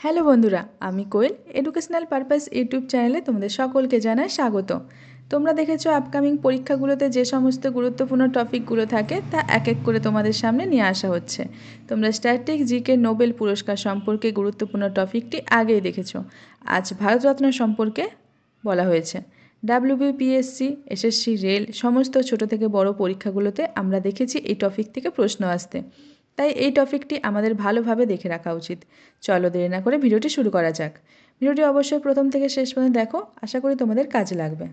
Hello বন্ধুরা, আমি কোয়েল educational purpose YouTube চ্যানেলে তোমাদের সকলকে জানাই স্বাগত। তোমরা দেখেছ আপকামিং পরীক্ষাগুলোতে যে সমস্ত গুরুত্বপূর্ণ টপিকগুলো থাকে, তা এক এক করে তোমাদের সামনে নিয়ে আসা হচ্ছে। তোমরা স্ট্যাটিক জিকে নোবেল পুরস্কার সম্পর্কে গুরুত্বপূর্ণ টপিকটি আগেই দেখেছ। আজ ভারতরত্ন সম্পর্কে বলা হয়েছে। ডাব্লিউবিপিএসসি এসএসসি রেল সমস্ত ছোট থেকে বড় পরীক্ষাগুলোতে আমরা দেখেছি এই টপিক থেকে প্রশ্ন আসতে। তাই এই টপিকটি আমাদের ভালোভাবে দেখে রাখা উচিত। চলো দেরি না করে ভিডিওটি শুরু করা যাক। ভিডিওটি অবশ্যই প্রথম থেকে শেষ পর্যন্ত দেখো, আশা করি তোমাদের কাজে লাগবে।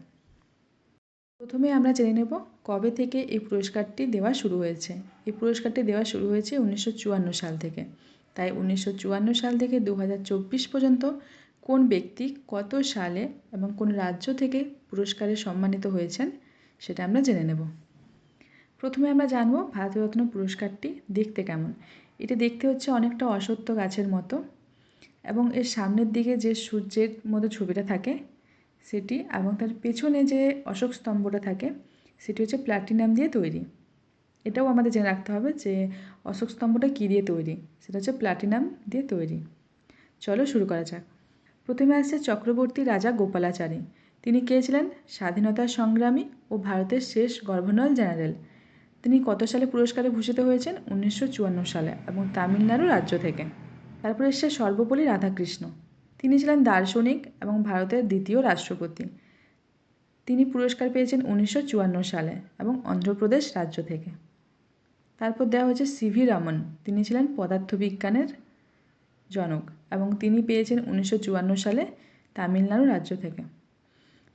প্রথমে আমরা জেনে নেব কবে থেকে এই পুরস্কারটি দেওয়া শুরু হয়েছে। এই পুরস্কারটি দেওয়া শুরু হয়েছে উনিশশো চুয়ান্ন সাল থেকে। তাই উনিশশো চুয়ান্ন সাল থেকে দু হাজার চব্বিশ পর্যন্ত কোন ব্যক্তি কত সালে এবং কোন রাজ্য থেকে পুরস্কারে সম্মানিত হয়েছেন সেটা আমরা জেনে নেব। প্রথমে আমরা জানব ভারতরত্ন পুরস্কারটি দেখতে কেমন। এটি দেখতে হচ্ছে অনেকটা অসত্য গাছের মতো এবং এর সামনের দিকে যে সূর্যের মতো ছবিটা থাকে সেটি এবং তার পেছনে যে অশোক স্তম্ভটা থাকে সেটি হচ্ছে প্ল্যাটিনাম দিয়ে তৈরি। এটাও আমাদের জেনে রাখতে হবে যে অশোক স্তম্ভটা কী দিয়ে তৈরি? সেটা হচ্ছে প্লাটিনাম দিয়ে তৈরি। চলো শুরু করা যাক। প্রথমে আসছে চক্রবর্তী রাজা গোপালাচারী। তিনি কে ছিলেন? স্বাধীনতা সংগ্রামী ও ভারতের শেষ গভর্নর জেনারেল। তিনি কত সালে পুরস্কারে ভূষিত হয়েছেন? উনিশশো চুয়ান্ন সালে এবং তামিলনাড়ু রাজ্য থেকে। তারপরে এসছে সর্বপল্লী রাধাকৃষ্ণ। তিনি ছিলেন দার্শনিক এবং ভারতের দ্বিতীয় রাষ্ট্রপতি। তিনি পুরস্কার পেয়েছেন উনিশশো চুয়ান্ন সালে এবং অন্ধ্রপ্রদেশ রাজ্য থেকে। তারপর দেওয়া হয়েছে সিভি রামন। তিনি ছিলেন পদার্থবিজ্ঞানের জনক এবং তিনি পেয়েছেন উনিশশো চুয়ান্ন সালে তামিলনাড়ু রাজ্য থেকে।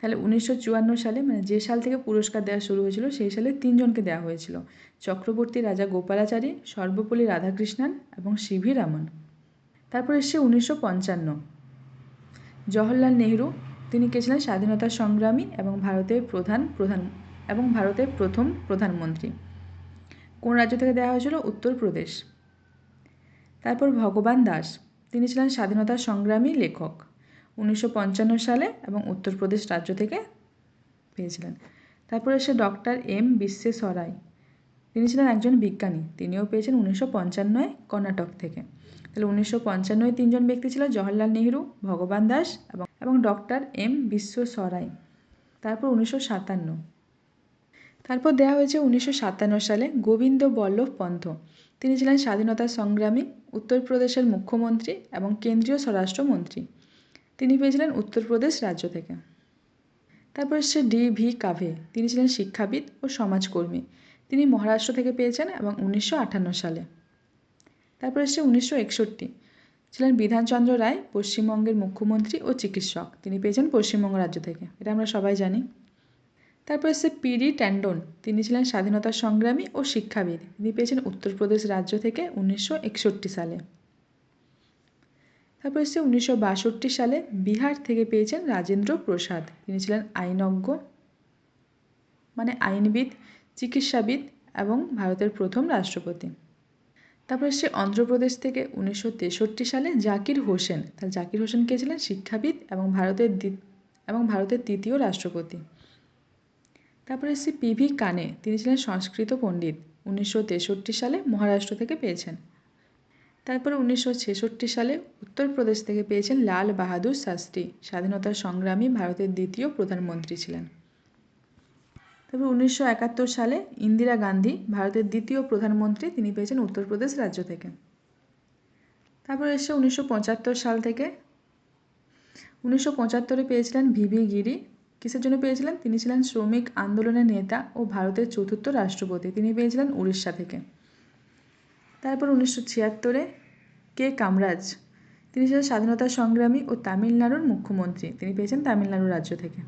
তাহলে উনিশশো চুয়ান্ন সালে মানে যে সাল থেকে পুরস্কার দেওয়া শুরু হয়েছিল, সেই সালে তিনজনকে দেওয়া হয়েছিল। চক্রবর্তী রাজা গোপালাচারী, সর্বপল্লী রাধাকৃষ্ণন এবং সিভি রামন। তারপর এসছে উনিশশো পঞ্চান্ন। জওহরলাল নেহরু, তিনি কে ছিলেন স্বাধীনতা সংগ্রামী এবং ভারতের প্রধান প্রধান এবং ভারতের প্রথম প্রধানমন্ত্রী। কোন রাজ্য থেকে দেওয়া হয়েছিল? উত্তরপ্রদেশ তারপর ভগবান দাস, তিনি ছিলেন স্বাধীনতা সংগ্রামী লেখক। উনিশশো পঞ্চান্ন সালে এবং উত্তরপ্রদেশ রাজ্য থেকে পেয়েছিলেন। তারপরে এসে ডক্টর এম বিশ্বেশ্বরাই তিনি ছিলেন একজন বিজ্ঞানী। তিনিও পেয়েছেন উনিশশো পঞ্চান্নয় কর্ণাটক থেকে। তাহলে উনিশশো পঞ্চান্নয় তিনজন ব্যক্তি ছিল জওহরলাল নেহরু, ভগবান দাস এবং এবং ডক্টর এম বিশ্বসরাই তারপর উনিশশো সাতান্ন। তারপর দেওয়া হয়েছে উনিশশো সাতান্ন সালে গোবিন্দ বল্লভ পন্থ। তিনি ছিলেন স্বাধীনতা সংগ্রামী, উত্তরপ্রদেশের মুখ্যমন্ত্রী এবং কেন্দ্রীয় স্বরাষ্ট্রমন্ত্রী। তিনি পেয়েছিলেন উত্তরপ্রদেশ রাজ্য থেকে। তারপর এসছে ডি ভি কাভে। তিনি ছিলেন শিক্ষাবিদ ও সমাজকর্মী। তিনি মহারাষ্ট্র থেকে পেয়েছেন এবং উনিশশো আটান্ন সালে। তারপর এসছে উনিশশো একষট্টি। ছিলেন বিধানচন্দ্র রায়, পশ্চিমবঙ্গের মুখ্যমন্ত্রী ও চিকিৎসক। তিনি পেয়েছেন পশ্চিমবঙ্গ রাজ্য থেকে। এটা আমরা সবাই জানি। তারপর এসছে পিডি ট্যান্ডন। তিনি ছিলেন স্বাধীনতা সংগ্রামী ও শিক্ষাবিদ। তিনি পেয়েছেন উত্তরপ্রদেশ রাজ্য থেকে উনিশশো একষট্টি সালে। তারপর এসছে উনিশশো বাষট্টি সালে বিহার থেকে পেয়েছেন রাজেন্দ্র প্রসাদ। তিনি ছিলেন আইনজ্ঞ মানে আইনবিদ, চিকিৎসাবিদ এবং ভারতের প্রথম রাষ্ট্রপতি। তারপর এসছে অন্ধ্রপ্রদেশ থেকে উনিশশো তেষট্টি সালে জাকির হোসেন, তাহলে জাকির হোসেন কে ছিলেন? শিক্ষাবিদ এবং ভারতের এবং ভারতের তৃতীয় রাষ্ট্রপতি। তারপর এসছে পিভি কানে, তিনি ছিলেন সংস্কৃত পণ্ডিত, উনিশশো তেষট্টি সালে মহারাষ্ট্র থেকে পেয়েছেন। তারপরে উনিশশো ছেষট্টি সালে উত্তরপ্রদেশ থেকে পেয়েছেন লাল বাহাদুর শাস্ত্রী। স্বাধীনতা সংগ্রামী ভারতের দ্বিতীয় প্রধানমন্ত্রী ছিলেন। তারপর উনিশশো একাত্তর সালে ইন্দিরা গান্ধী ভারতের দ্বিতীয় প্রধানমন্ত্রী, তিনি পেয়েছেন উত্তরপ্রদেশ রাজ্য থেকে। তারপর এসে উনিশশো পঁচাত্তর সাল থেকে উনিশশো পঁচাত্তরে পেয়েছিলেন ভিভি গিরি। কিসের জন্য পেয়েছিলেন? তিনি ছিলেন শ্রমিক আন্দোলনের নেতা ও ভারতের চতুর্থ রাষ্ট্রপতি। তিনি পেয়েছিলেন উড়িষ্যা থেকে। তারপর উনিশশো ছিয়াত্তরে কে কামরাজ? তিনি ছিলেন স্বাধীনতা সংগ্রামী ও তামিলনাড়ুর মুখ্যমন্ত্রী। তিনি পেয়েছেন তামিলনাড়ু রাজ্য থেকে।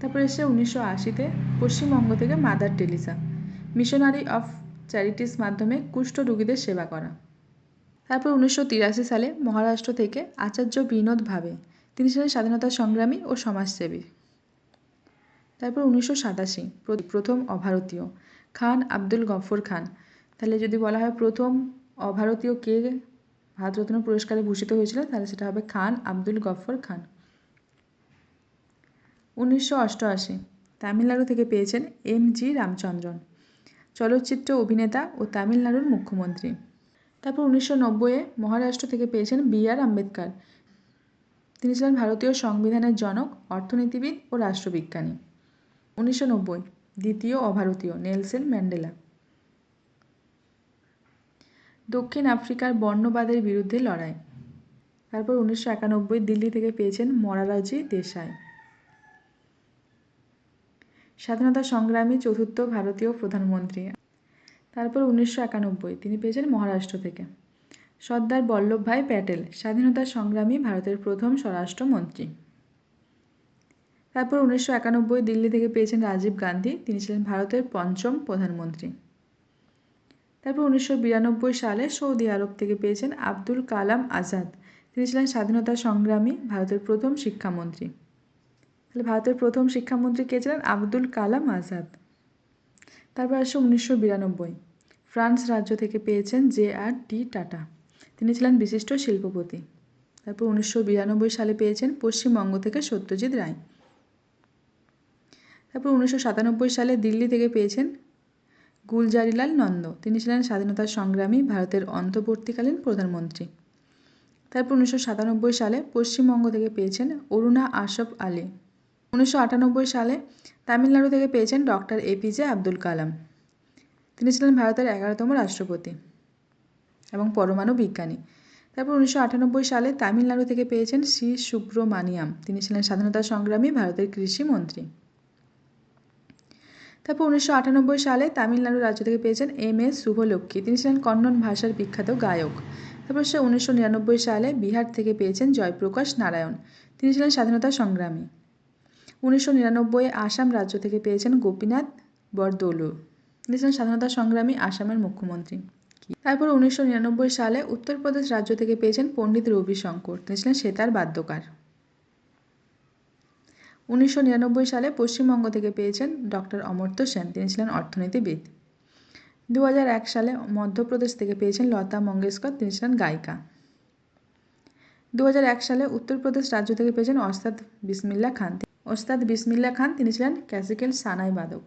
তারপর এসে উনিশশো আশিতে পশ্চিমবঙ্গ থেকে Mother Teresa missionary of charities মাধ্যমে কুষ্ঠ রোগীদের সেবা করা। তারপর উনিশশো তিরাশি সালে মহারাষ্ট্র থেকে আচার্য বিনোদ ভাবে, তিনি ছিলেন স্বাধীনতা সংগ্রামী ও সমাজসেবী। তারপর উনিশশো সাতাশি, প্রথম অভারতীয়, খান আব্দুল গফর খান। তাহলে যদি বলা হয় প্রথম অভারতীয় কে ভারতরত্ন পুরস্কারে ভূষিত হয়েছিল, তাহলে সেটা হবে খান, আব্দুল গফর খান। উনিশশো অষ্টআশি, তামিলনাড়ু থেকে পেয়েছেন এম জি রামচন্দ্রন। চলচ্চিত্র অভিনেতা ও তামিলনাড়ুর মুখ্যমন্ত্রী। তারপর উনিশশো নব্বইয়ে মহারাষ্ট্র থেকে পেয়েছেন বি আর আম্বেদকর। তিনি ছিলেন ভারতীয় সংবিধানের জনক, অর্থনীতিবিদ ও রাষ্ট্রবিজ্ঞানী। উনিশশো নব্বই, দ্বিতীয় অভারতীয়, নেলসেন ম্যান্ডেলা। দক্ষিণ আফ্রিকার বর্ণবাদের বিরুদ্ধে লড়াই। তারপর উনিশশো একানব্বই দিল্লি থেকে পেয়েছেন মরারাজি দেশাই। স্বাধীনতা সংগ্রামী চতুর্থ ভারতীয় প্রধানমন্ত্রী। তারপর উনিশশো একানব্বই তিনি পেয়েছেন মহারাষ্ট্র থেকে। সর্দার বল্লভভাই প্যাটেল, স্বাধীনতা সংগ্রামী ভারতের প্রথম স্বরাষ্ট্রমন্ত্রী। তারপর উনিশশো একানব্বই দিল্লি থেকে পেয়েছেন রাজীব গান্ধী, তিনি ছিলেন ভারতের পঞ্চম প্রধানমন্ত্রী। তারপর উনিশশো বিরানব্বই সালে সৌদি আরব থেকে পেয়েছেন আব্দুল কালাম আজাদ। তিনি ছিলেন স্বাধীনতা সংগ্রামী, ভারতের প্রথম শিক্ষামন্ত্রী। তাহলে ভারতের প্রথম শিক্ষামন্ত্রী কে ছিলেন? আব্দুল কালাম আজাদ। তারপর আসছে উনিশশো বিরানব্বই। ফ্রান্স রাজ্য থেকে পেয়েছেন জে আর টি টাটা। তিনি ছিলেন বিশিষ্ট শিল্পপতি। তারপর উনিশশো বিরানব্বই সালে পেয়েছেন পশ্চিমবঙ্গ থেকে সত্যজিৎ রায়। তারপর উনিশশো সাতানব্বই সালে দিল্লি থেকে পেয়েছেন গুলজারিলাল নন্দ। তিনি ছিলেন স্বাধীনতা সংগ্রামী ভারতের অন্তর্বর্তীকালীন প্রধানমন্ত্রী। তারপর উনিশশো সাতানব্বই সালে পশ্চিমবঙ্গ থেকে পেয়েছেন অরুণা আশফ আলী। উনিশশো আটানব্বই সালে তামিলনাড়ু থেকে পেয়েছেন ডক্টর এপিজে আব্দুল কালাম। তিনি ছিলেন ভারতের এগারোতম রাষ্ট্রপতি এবং পরমাণু বিজ্ঞানী। তারপর উনিশশো আটানব্বই সালে তামিলনাড়ু থেকে পেয়েছেন সি সুব্রমানিয়াম। তিনি ছিলেন স্বাধীনতা সংগ্রামী ভারতের কৃষি মন্ত্রী। তারপর উনিশশো আটানব্বই সালে তামিলনাড়ু রাজ্য থেকে পেয়েছেন এম এস শুভলক্ষ্মী। তিনি ছিলেন কন্নন ভাষার বিখ্যাত গায়ক। তারপর সে উনিশশো নিরানব্বই সালে বিহার থেকে পেয়েছেন জয়প্রকাশ নারায়ণ। তিনি ছিলেন স্বাধীনতা সংগ্রামী। উনিশশো নিরানব্বই আসাম রাজ্য থেকে পেয়েছেন গোপীনাথ বরদলু। তিনি ছিলেন স্বাধীনতা সংগ্রামী আসামের মুখ্যমন্ত্রী। তারপর উনিশশো নিরানব্বই সালে উত্তরপ্রদেশ রাজ্য থেকে পেয়েছেন পণ্ডিত রবিশঙ্কর। তিনি ছিলেন সেতার বাদ্যকার। উনিশশো নিরানব্বই সালে পশ্চিমবঙ্গ থেকে পেয়েছেন ডক্টর অমর্ত্য সেন। তিনি ছিলেন অর্থনীতিবিদ। দু এক সালে মধ্যপ্রদেশ থেকে পেয়েছেন লতা মঙ্গেশকর। তিনি ছিলেন গায়িকা। দু এক সালে উত্তরপ্রদেশ রাজ্য থেকে পেয়েছেন ওস্তাদ বিসমিল্লা খান। ওস্তাদ বিসমিল্লা খান, তিনি ছিলেন ক্লাসিক্যাল সানাই বাদক।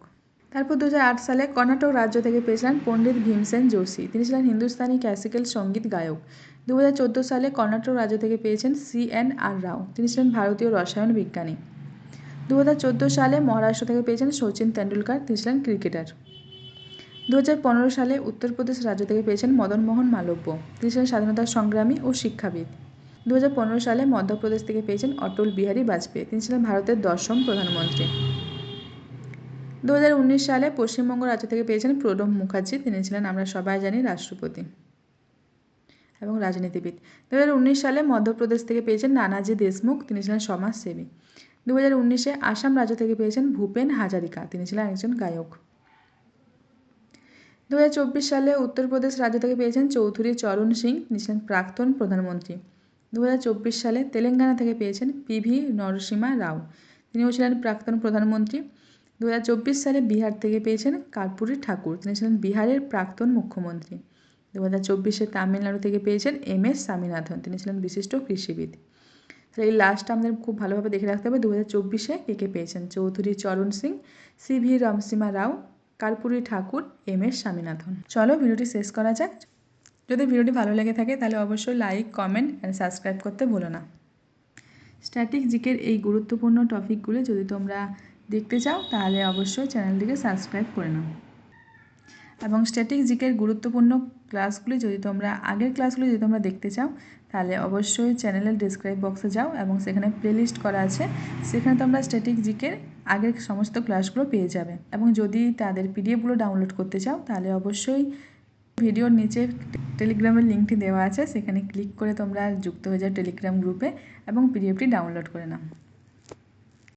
তারপর দু হাজার আট সালে কর্ণাটক রাজ্য থেকে পেয়েছিলেন পণ্ডিত ভীমসেন যোশী। তিনি ছিলেন হিন্দুস্তানি ক্লাসিক্যাল সংগীত গায়ক। দু হাজার চোদ্দ সালে কর্ণাটক রাজ্য থেকে পেয়েছেন সি এন আর রাও। তিনি ছিলেন ভারতীয় রসায়ন বিজ্ঞানী। দু হাজার চোদ্দ সালে মহারাষ্ট্র থেকে পেয়েছেন সচিন তেন্ডুলকার তিনি ছিলেন ক্রিকেটার। দু হাজার পনেরো সালে উত্তরপ্রদেশ রাজ্য থেকে পেয়েছেন মদনমোহন মালব্য তিনি ছিলেন স্বাধীনতা সংগ্রামী ও শিক্ষাবিদ। দুহাজার পনেরো সালে মধ্যপ্রদেশ থেকে পেয়েছেন অটল বিহারী বাজপেয়ী তিনি ছিলেন ভারতের দশম প্রধানমন্ত্রী। দুই হাজার উনিশ সালে পশ্চিমবঙ্গ রাজ্য থেকে পেয়েছেন প্রণব মুখার্জি, তিনি ছিলেন আমরা সবাই জানি রাষ্ট্রপতি এবং রাজনীতিবিদ। দু হাজার উনিশ সালে মধ্যপ্রদেশ থেকে পেয়েছেন নানাজি দেশমুখ, তিনি ছিলেন সমাজসেবী। দু উনিশে আসাম রাজ্য থেকে পেয়েছেন ভূপেন হাজারিকা। তিনি ছিলেন একজন গায়ক। দুই হাজার চব্বিশ সালে উত্তরপ্রদেশ রাজ্য থেকে পেয়েছেন চৌধুরী চরণ সিং। তিনি ছিলেন প্রাক্তন প্রধানমন্ত্রী। দু হাজার চব্বিশ সালে তেলেঙ্গানা থেকে পেয়েছেন পিভি নরসিমা রাও। তিনিও ছিলেন প্রাক্তন প্রধানমন্ত্রী। দু হাজার চব্বিশ সালে বিহার থেকে পেয়েছেন কর্পূরী ঠাকুর। তিনি ছিলেন বিহারের প্রাক্তন মুখ্যমন্ত্রী। দু হাজার চব্বিশে তামিলনাড়ু থেকে পেয়েছেন এম এস স্বামীনাথন। তিনি ছিলেন বিশিষ্ট কৃষিবিদ। তাহলে এই লাস্টটা আমাদের খুব ভালোভাবে দেখে রাখতে হবে। দু হাজার চব্বিশে কে কে পেয়েছেন? Chaudhary, Charan Singh C V Narasimha Rao, Karpoori Thakur M S Swaminathan. চলো ভিডিওটি শেষ করা যাক। যদি ভিডিওটি ভালো লেগে থাকে, তাহলে অবশ্যই লাইক কমেন্ট অ্যান্ড সাবস্ক্রাইব করতে ভুলো না। স্ট্যাটিক জিকের এই গুরুত্বপূর্ণ টপিকগুলো যদি তোমরা দেখতে চাও, তাহলে অবশ্যই চ্যানেলটিকে সাবস্ক্রাইব করে নাও। এবং স্ট্যাটিক জিকের গুরুত্বপূর্ণ ক্লাসগুলি যদি তোমরা, আগের ক্লাসগুলি যদি তোমরা দেখতে চাও, তাহলে অবশ্যই চ্যানেলের ডিসক্রাইব বক্সে যাও এবং সেখানে প্লেলিস্ট করা আছে। সেখানে তোমরা স্ট্যাটিক জিকের আগের সমস্ত ক্লাসগুলো পেয়ে যাবে। এবং যদি তাদের পিডিএফগুলো ডাউনলোড করতে চাও, তাহলে অবশ্যই ভিডিওর নিচে টেলিগ্রামের লিঙ্কটি দেওয়া আছে। সেখানে ক্লিক করে তোমরা যুক্ত হয়ে যাও টেলিগ্রাম গ্রুপে এবং পিডিএফটি ডাউনলোড করে নাও।